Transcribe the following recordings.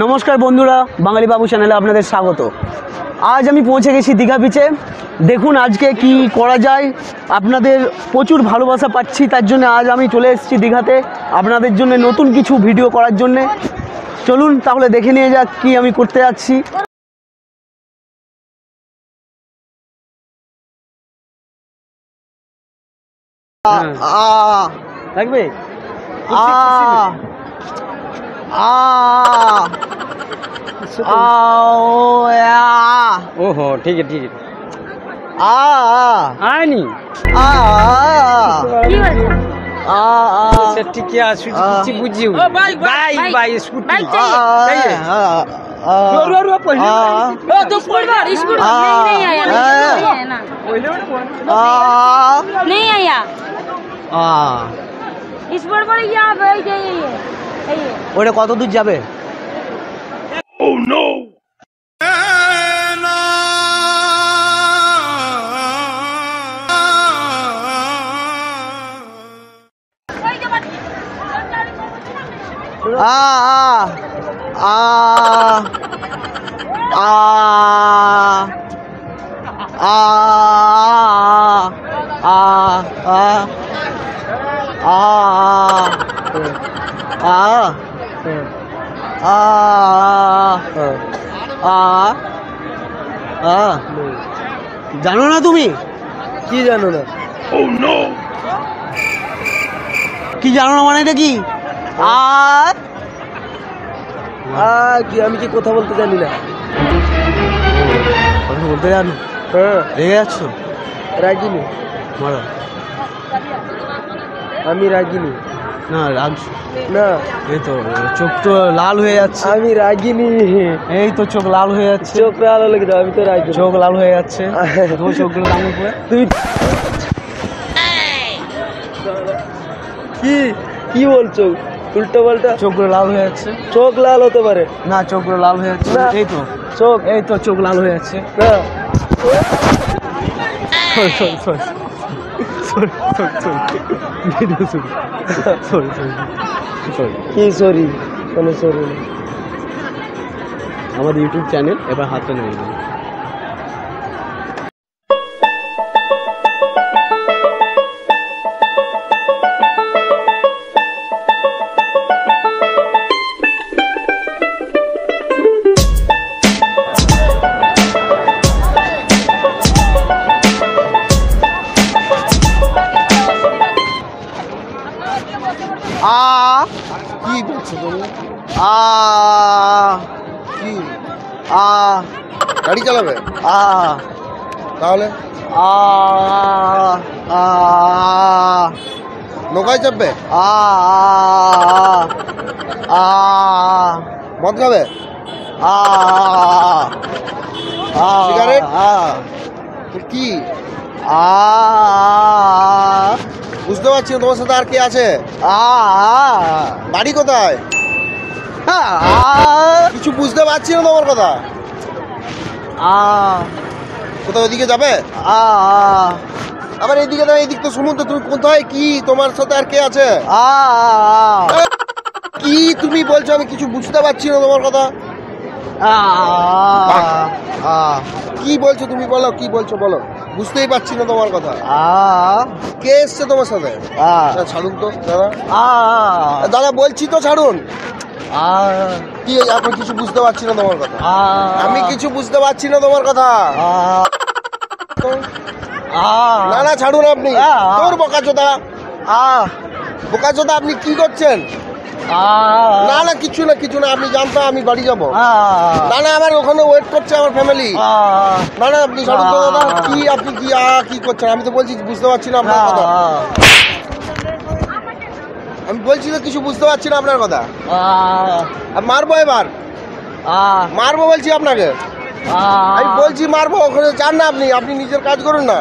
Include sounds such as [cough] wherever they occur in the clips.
নমস্কার বন্ধুরা বাঙালি বাবু চ্যানেলে আপনাদের স্বাগত। আজ আমি পৌঁছে গেছি দীঘা বিচে দেখুন আজকে কি করা যায়। আপনাদের প্রচুর ভালোবাসা পাচ্ছি তার জন্য আজ আমি চলে এসেছি দীঘাতে আপনাদের জন্য নতুন কিছু ভিডিও করার জন্যে। চলুন তাহলে দেখে নিয়ে যাক কি আমি করতে যাচ্ছি। হ্যাঁ। থাকবে? আ ओहो ठीक है ठीक है। आ आ। नहीं अच्छा, आ आ। आ ठीक है स्कूटी बुझी हुई। Bike bike scooty. चाहिए। रो रो रो पहले ओ तो स्कूल बार स्कूल तो नहीं नहीं आया। नहीं आया। आ। इस बार बड़े यहाँ बैठ जाइए ওটা কত দূর যাবে? Oh, আ আ আ আ আ আ আ আ। আ জানো না তুমি? কি জানো না? কি জানো না মানে এটা কি? আ আ কি আমি কি কথা বলতে জানি না? কথা বলতে জানো? হ্যাঁ। রেগে যাচ্ছ? রাগিনি। মারো। আমি রাগিনি। না রাগ না। এই তো চোখ তো লাল হয়ে যাচ্ছে। আমি রাগিনি। এই তো চোখ লাল হয়ে যাচ্ছে। চোখ লাল হলে কি আমি তো রাগি চোখ লাল হয়ে যাচ্ছে। [laughs] তো চোখগুলো লাল হয়ে তুমি কি? কি বলছো? উল্টো পাল্টা? চোখগুলো লাল হয়ে যাচ্ছে। চোখ লাল হতে পারে। না চোখগুলো লাল হয়ে যাচ্ছে। এই তো। চোখ। এই তো চোখ লাল হয়ে যাচ্ছে। না। Sorry sorry sorry sorry sorry কি সরি কোনো সরি না আমাদের ইউটিউব চ্যানেল এবার হাতে নেই আ কি বলছো তুমি? আ কি? আ। গাড়ি চালাবে? আ। তাহলে? আ আ। নৌকায় চাপবে? আ আ মদ খাবে? আ আ সিগারেট? আ। কি? আ। বুঝতে পারছি না তোমার সাথে আর কে আছে? আ বাড়ি কোথায়? আ কিছু বুঝতে পারছি না তোমার কথা। আ। কোথাও ওইদিকে যাবে? আ আবার এইদিকে না এইদিক তো সমুদ্র তুমি কোথায়? কি তোমার সাথে আর কে আছে? আ কি তুমি বলছো আমি কিছু বুঝতে পারছি না তোমার কথা। কি বলছো তুমি বলো কি বলছো বলো। বুঝতেই পারছি না তোমার কথা। আ কে এসছে তোমার সাথে? আচ্ছা, ছাড়ুন তো দাদা দাদা বলছি তো ছাড়ুন। আ। কি আপনি কিছু বুঝতে পারছি না তোমার কথা। আমি কিছু বুঝতে পারছি না তোমার কথা। না না ছাড়ুন আপনি। তোর বোকাচোদা। আ। বোকাচোদা আপনি কি করছেন? না না কিছু না কিছু না আপনি জানতো আমি বাড়ি যাব। না না আমার ওখানে ওয়েট করছে আমার ফ্যামিলি না না আপনি দাদা কি আপনি কি আ কি করছেন? আমি তো বলছি বুঝতে পারছি না আপনার কথা। আমি বলছি তো কিছু বুঝতে পারছি না আপনার কথা। মারবো এবার? মারবো বলছি আপনাকে। আমি বলছি মারবো ওখানে চান না আপনি আপনি নিজের কাজ করুন না।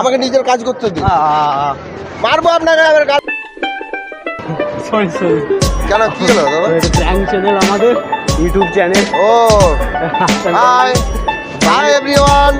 আমাকে নিজের কাজ করতে দিন। মারবো আপনাকে সরি সরি কেন কি হলো এটা প্র্যাঙ্ক চ্যানেল আমাদের ইউটিউব চ্যানেল ও। Hi hi everyone